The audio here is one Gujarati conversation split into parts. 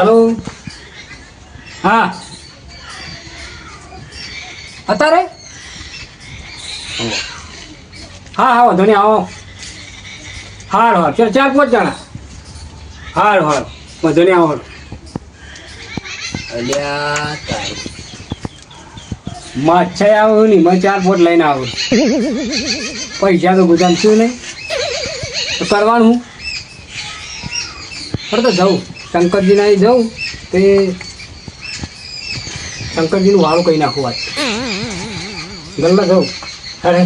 હલો હા. અત્યારે હા હા, વાંધો નહીં, આવો. હાર હાર ચાલ ચાર પાંચ જણા હાર હાર વાંધો નહીં, આવો. મચ્છા આવું નહીં. ચાર ફોટ લઈને આવું. પૈસા તો ગુજામ શું નહીં. તો કરવાનું પણ તો જવું શંકરજીના અહીં જવું તે શંકરજીનું વાળું કહી નાખું વાત. ગલ્લા જાઉં. અરે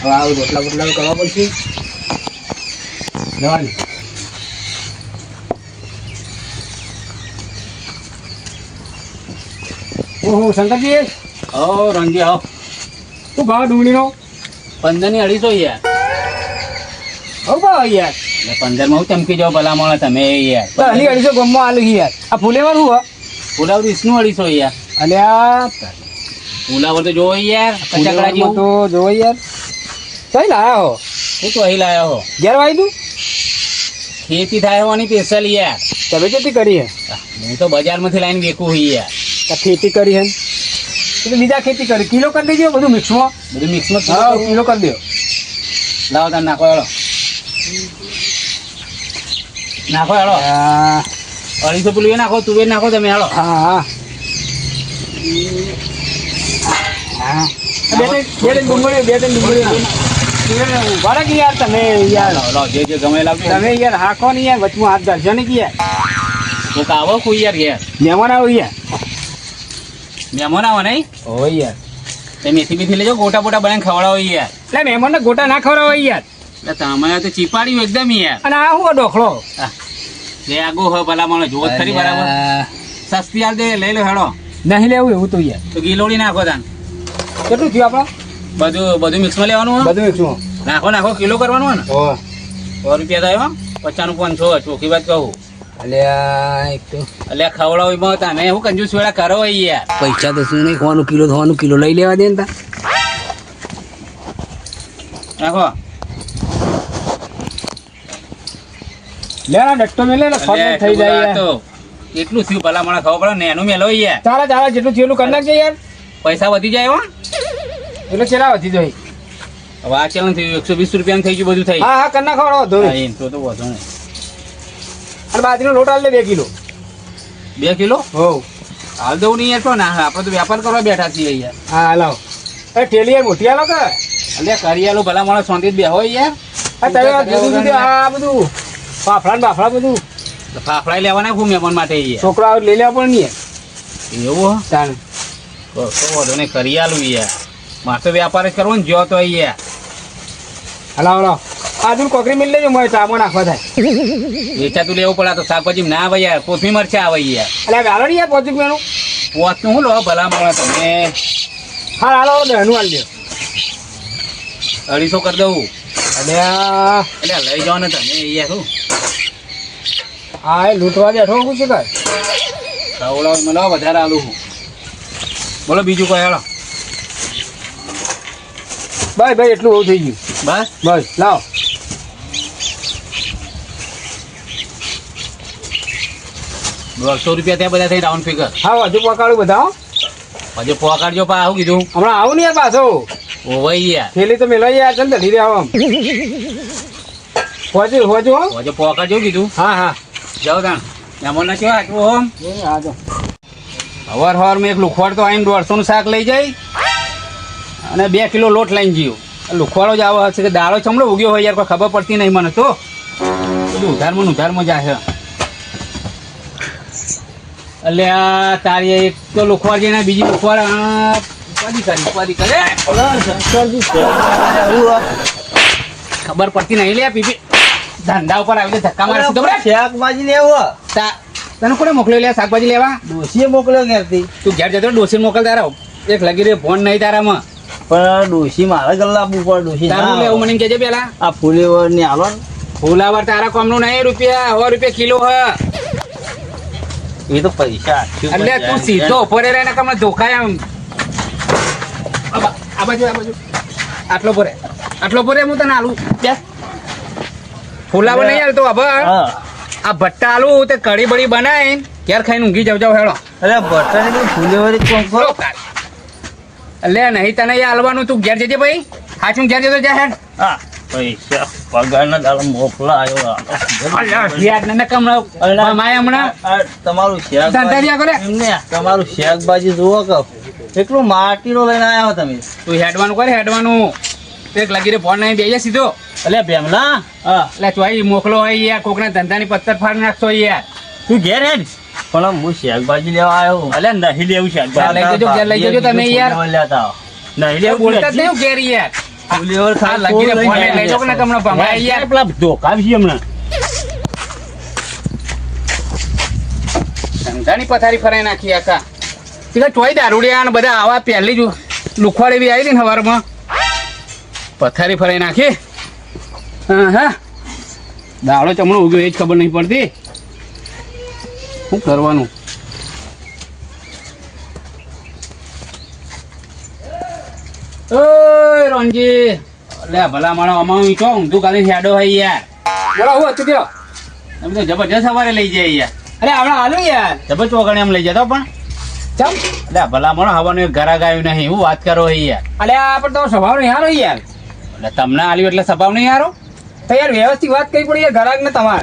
હવે આવું રોટલા બોટલા કરવા પડશે. જવાની. ઓહો શંકરજી. ઓ રંગી આવો શું ભાવ ડુંગળીનો? પંદરની અઢીસો યાર. હવ ભાવ યાર. પંદરમાં હું ચમકી જાઓ ભલા મળે તમે યાર. તો હલી અઢીસો ગમમાં આલુ યાર. આ ફૂલેવાનું હું ફુલાવર વીસનું અઢીસો યાર. અલ્યા ફુલાવર તો જોવો યાર કચકડા ફૂલેવાનું જેવું. તો જોવો યાર. કઈ લાયા હો? હું તો અહીં લાયો હો? ઘેર વાઈ તું? ખેતી થાય હોવાની સ્પેશિયલ યાર. તમે કેટલી કરી હે? હું તો બજારમાંથી લાવીને વેકું હું યાર. આ ખેતી કરી હે તો બીજા ખેતી કરી. કિલો કરી દેજો બધું મિક્સમાં બધું મિક્સમાં હા કિલો કરી દો. લાવો તમે નાખો હેડો નાખો હાલો. અઢીસો પેલું એ નાખો તુવેર નાખો તમે હાલો. હા હા. બે ત્રણ ડુંગળી બે ત્રણ ડુંગળી વાળા કે યાર તમે યાર? લો, જે જે ગમે એ તમે યાર હાકો ને યાર વચમાં હાથ ધરશો ને કે યાર કોક આવો કોઈ યાર ઘેર. મહેમાન આવો યાર. મહેમાન આવો નહીં? ઓ યાર. તે મેથી બેથી લેજો ગોટા બોટા બનાવીને ખવડાવો યાર. એટલે મહેમાનને ગોટા ના ખવડાવો યાર. તમે તો ચીપાડ્યું એકદમ યાર. અને આ હું. ડોખલો જે આગો હોય ભલા મને જોવો ખરી બરાબર. સસ્તી હાલ દે લઈ લો હેડો. નહીં લેવું એવું તો યાર. તો ગીલોડી નાખો તાન. કેટલું થયું આપણે? બધું બધું મિક્સમાં લેવાનું હોય? બધું એકસો નાખો નાખો કિલો કરવાનું હોય ને? સો રૂપિયા થયો હો. પચાસનું પાંચસો ચોખ્ખી વાત કહું. અલ્યા ખવડાવો તમે હું કંજૂસ વેળા કરો યાર. પૈસા તો શું નહીં ખવાનું કિલો થવાનું કિલો લઈ લેવા દે ને તા. નાખો. લે ના ડટ્ટો મેલે ને ફોન થઈ જાય તો. કેટલું થયું ભલા મને ખબર પડે ને એનું મેલો યાર ચાલે ચાલે જેટલું થયું એટલું કરી નાખજે યાર. પૈસા વધી જાય હો. એટલે ચેલા વધી જાય. હવે આ ચેલન થયું એકસો વીસ રૂપિયા થઈ ગયું બધું થઈ. હા હા કરી નાખો વધો એમ તો તો વધો નહીં. અને બાજરીનો લોટ આલ બે કિલો. બે કિલો? હો. હાલ દઉં નહીં યાર પણ ના આપણે તો વેપાર કરવા બેઠા છીએ યાર. હા હાલો એ ઠેલી યાર મોટી હાલો કે? અલ્યા કરી હાલો ભલા મને શાંતિ બે હોય યાર આ બધું. ફાફડા ને બાફડા બધું? ફાફડા લેવાના ખૂબ મહેમાન માટે છોકરો આવે લઈ લેવા પણ નહીં. એવું હો? તાણ. વધુ નહીં કરિયાલું યાર. મારે તો વેપાર જ કરવો ને જો તો યાર. હલાવ હલાવ આજુ કોકરી મિલ લેજો મને ચામો નાખવા થાય. વેચાતું લેવું પડે તો શાકભાજી ના આવે યાર. કોથમી મરચા આવે યાર. એટલે વેલો નહીં યાર પોચી ગયું પોચનું શું લો ભલા મળે તમે? હા હાલો દહનું હાલ દો. અઢીસો કરી દઉં. આ એટલે લઈ ને તમે યાર શું? હા એ લૂંટવા બેઠો હું શું કર ખવડાવો મને વધારે આલું હું. બોલો બીજું કોઈ હેડો ભાઈ ભાઈ એટલું બહુ થઈ ગયું. બસ? બસ લાવ. દોઢસો રૂપિયા ત્યાં બધા થઈ રાઉન્ડ ફિગર હા હજુ પકાડું બધા હજુ પોકાડજો પા આવું કીધું. હમણાં આવું ને યાર પાછો. ઓવાઈ યાર થેલી તો મેલાઈ યાર ચાલ ધડી આવો આમ. હોજુ હોજુ પછી પોકાડજો કીધું. હા હા. જાઓ તાણ. એમાં ના કેવા આટલું હોમ હા જો. હવાર હવાર મેં એક લુખવાડ તો આવીને દોઢસોનું શાક લઈ જાય અને બે કિલો લોટ લઈને ગયો લુખવાડો જ આવો હશે કે દાળો ચમડો ઉગ્યો હોય યાર કોઈ ખબર પડતી નહીં મને તો. બધું ઉધારમાં ઉધારમાં જાય છે એટલે આ તારી એક તો લુખવાડ જઈને બીજી લુખવાડ ખબર પડતી નહીં. લે પીપી. ધંધા ઉપર આવી ધક્કા મારે તો શાકભાજી લેવો. તને કોને મોકલ્યો? લે શાકભાજી લેવા. ડોસીએ મોકલ્યો ઘેરથી. તું ઘેર જતો ડોસી મોકલ તારા એક લગી રે ફોન નહીં તારામાં. પણ ડોસી મારે ગલ્લા આપવું પડે ડોસી તારું લેવું. મને કેજે પેલા. આ ફૂલેવર ને. હાલો ફૂલાવર તારા કોમનું નહીં રૂપિયા સો રૂપિયા કિલો હ. એ તો પૈસા એટલે તું સીધો ઉપર રહે ને કમને ધોખાય આમ. આ બાજુ આ બાજુ. આટલો ભરે. આટલો ભરે હું તને આલું. બે. ફુલાવર નહીં હાલતો હવે આ ભટ્ટા આલુ તે કઢી બળી બનાવીને ક્યારે ખાઈને ઊંઘી જાવ જાવ હેડો. અરે બટાની ફૂલેવાળી કોમ કરો લે નહીં તને એ હાલવાનું તું ઘેર જજે ભાઈ. હાચું ઘેર જતો જા હેડ. હા પૈસા પગારના દાડો મોકલા આવ્યો ને તમારું શાકભાજી તમારું શાકભાજી જુઓ એટલું માટીનો લઈને આવ્યા તમે. તું હેડવાનું કરે હેડવાનું. એક લગીરે ફોન નહીં બેસી સીધો. એટલે ભેમલા. એટલે તું અહીં મોકલો હોય યાર કોકના ધંધાની પથ્થર ફાડી નાખતો યાર. તું ઘેર હેડ. પણ હું શાકભાજી લેવા આવ્યો એટલે નહીં લેવું શાકભાજી. લઈ જજો, ઘેર લઈ જજો તમે યાર. નહીં એવું બોલતા નહીં ઘેર યાર. ફોન લઈ તમને ભમાય યાર પેલા ધોકા છે હમણાં. ધંધાની પથારી ફરાઈ નાખી આખા. તીકા ચોઈ દારૂડિયા અને બધા આવા પહેલી જ લુખવાડ બી આવી ને સવારમાં પથારી ફરાઈ નાખી. હા હા. દાડો ચમડો ઉગ્યો એ જ ખબર નહીં પડતી. શું કરવાનું? ઓય રોનજી. લે ભલા માણો અમારું ઈ ચો ઊંધું કાઢીને હેડો હોય યાર. બોલો હું હતું તમે તો જબરજસ્ત સવારે લઈ જાય યાર. અરે હમણાં હાલું યાર. જબર ચોકડે એમ લઈ જતો પણ. ચમ અલે ભલા માણો હવાનું ઘરાક આવ્યું નહીં. હું વાત કરો યાર. અલે પણ તો સ્વભાવ નહીં હારો યાર. એટલે તમને આલ્યું એટલે સ્વભાવ નહીં હારો તો યાર વ્યવસ્થિત વાત કઈ પડી યાર ઘરાક ને તમાર.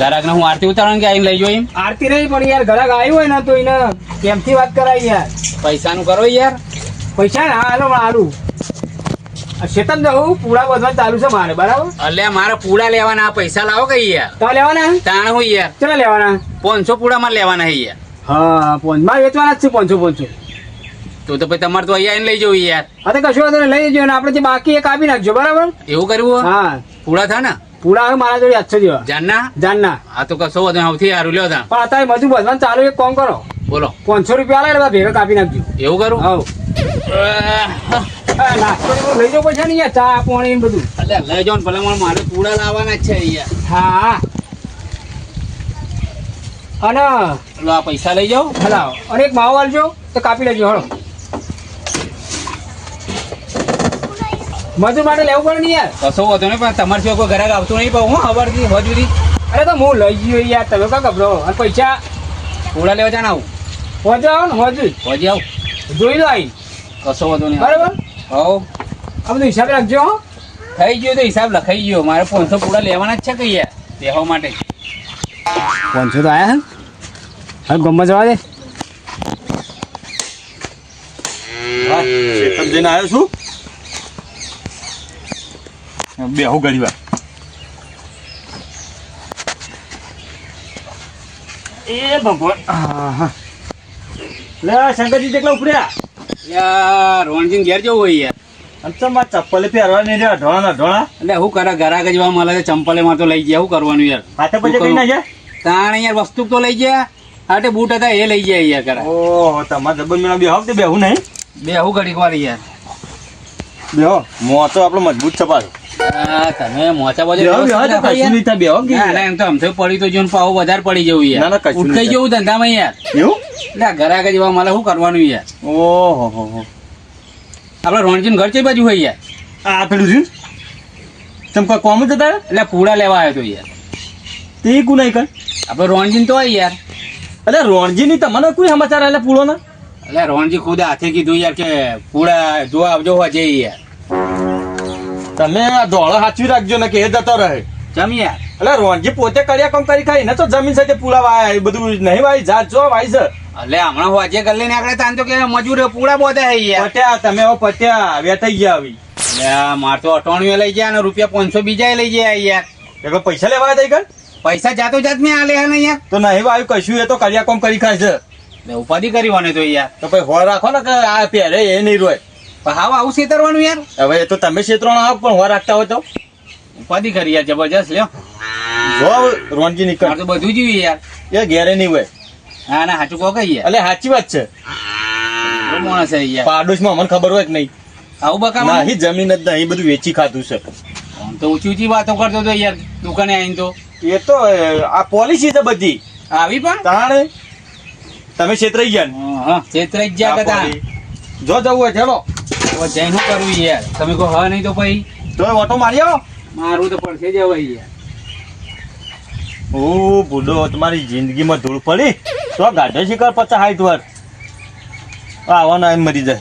ઘરાક ને હું આરતી ઉતારણ કે આવીને લઈ જોઈ આરતી નહીં પણ યાર ઘરાક આવ્યું હોય ને તો એને કેમથી વાત કરાય યાર? પૈસા નું કરો યાર. પૈસા ને હાલો હાલું શેતન જવું પૂડા બધવા ચાલુ છે મારે બરાબર? એટલે મારે પૂડા લેવાના પૈસા લાવો કે યાર? તો લેવાના? તાણ હું યાર. કેટલા લેવાના? પાંચસો પૂડા માં લેવાના યાર. હા પોંચમાં વેચવાના જ છે પાંચસો પાંચસો તો તો પછી તમારે તો અહીંયા આવીને લઈ જવું યાર. હા તો કશું વાંધો લઈ જજો ને આપણે જે બાકી એક આપી નાખજો બરાબર? એવું કરવું હા. પૂળા થા ને? પૂળા હવે મારા જોડે આઠસો જેવા જાનના? જાનના. હા તો કશો વાંધો સૌથી સારું લ્યો તા. પણ અત્યારે બધું બધવાનું ચાલુ એક કોમ કરો. બોલો. પાંચસો રૂપિયા લાવે એટલે ભેગા કાપી નાખજો. એવું કરું? હા નાસ્તો લઈ જવું પછી ને યાર ચા પાણી બધું. બધું લઈ જાઓ ભલે મારે પૂડા લાવવાના જ છે યાર હા. અને આ પૈસા લઈ જાઓ. હલાવો. અને એક માવો આલજો તો કાપી લેજો હળો. મજૂર માટે લેવું પડે ને યાર. કશો વધુ નહીં પણ તમારે સિવાય કોઈ ઘરાક આવતું નહીં પણ હું ખબરથી હજુરી. અરે તો હું લઈ ગયો યાર તમે કા ગભરો અને પૈસા? પૂડા લેવા જાણ આવું હોજે આવો ને હોજે. હોજે આવું. જોઈ લો આવી કશો વધુ નહીં બરાબર? હો. આ બધું હિસાબ રાખજો હો. થઈ ગયો તો હિસાબ લખાઈ ગયો. મારે પાંચસો પૂરા લેવાના જ છે કે યાર. બેહવા માટે. પાંચસો તો આયા હે? હવે ગમત જવા દે. જઈને આવ્યો છું. એ ભગવાન. લે શંકરજી જેટલા ઉપડ્યા? યાર રોણજીન ઘેર જવું હોય યાર. અંતમાં ચપ્પલ પહેરવા નહીં રહ્યા ઢોળા ઢોળા. એટલે હું કરે ઘરા ગજવા મળે ચંપલે માં તો લઈ ગયા શું કરવાનું યાર? હાથે પછી કઈ નાખ્યા? તાણ યાર વસ્તુ તો લઈ ગયા આટે બૂટ હતા એ લઈ ગયા અહીંયા કરે ઓહો તમારે ડબલ મેળા બેહો તે બેહું નહીં? બેહું ઘડીક વાર યાર બેહો મો તો આપણો મજબૂત છે પાછો. તમે મોચા બાજુ બેહો યાર. ના ના એમ તો અમથે પડી તો પાવ વધારે પડી જવું ના, ના, કશું ઉઠાઈ જવું ધંધામાં યાર એવું? એટલે ઘરાક જવા મારે શું કરવાનું યાર ઓહો હો હો. આપડે રોણજીન ઘર કઈ બાજુ હોય યાર આ પેલું છે તમ કોઈ કોમ જ હતા? એટલે પૂડા લેવા આવ્યો તો યાર તે કુ નહીં કર. આપડે રોણજીન તો હોય યાર. અલ્યા રોણજી ની તમને કોઈ સમાચાર આલે પૂળો ના? એટલે રોણજી ખુદ હાથે કીધું યાર કે પૂળા જોવા આવજો હોવા જઈ યાર. તમે આ ધોળો સાચવી રાખજો ને કે એ જતો રહે. જમ યાર. એટલે રોણજી પોતે કર્યા કામ કરી ખાઈ ને તો જમીન સાથે પૂળા વાય બધું નહીં વાય જાત જો વાય છે. એટલે હમણાં હોજે ગલ્લે ને આગળ તાન તો કે મજૂર પૂળા બોધે હે યાર. પટ્યા તમે હવે પટ્યા વેટાઈ ગયા આવી એટલે માર તો અટોણીઓ લઈ ગયા અને રૂપિયા પાંચસો બીજા લઈ ગયા યાર. એટલે પૈસા લેવા દઈ કર પૈસા જાતો જાત મેં આલે હે ને યાર તો નહીં વાયું કશું એ તો કર્યા કોમ કરી ખાય છે એટલે ઉપાધિ કરવાની તો યાર તો ભાઈ હો રાખો ને કે આ પહેરે એ નહીં રોય. પણ હાવ આવું છેતરવાનું યાર. હવે એ તો તમે ક્ષેત્રોનો આવો પણ હો રાખતા હોય તો? ઉપાધિ કરી યાર જબરજસ્ત લ્યો. જો રોનજી નીકળ. તો બધું જીવી યાર. એ ઘેરે નહીં હોય. હા ના સાચું કહો કહીએ એટલે સાચી વાત છે. માણસ યાર પાડોશમાં અમને ખબર હોય કે નહીં? આવું બકા નહીં જમીન જ નહીં બધું વેચી ખાધું છે. તો ઊંચી ઊંચી વાતો કરતો તો યાર દુકાને આવીને તો. એ તો આ પોલિસી છે બધી. આવી પણ? તાણે તમે છેતરાઈ ગયા હા, હા છેતરાઈ જ કદા જો જવું હોય ચલો. જઈને શું કરવું યાર? તમે કહો હા નહીં તો પછી? તો ઓટો મારી આવો. મારું તો પડશે જ હવે યાર. ઓ ભૂલો તમારી જિંદગીમાં ધૂળ પડી. તો ગાઢો શિકાર પચાસ સાઠ વાર. આવવાના એમ મરી જાય.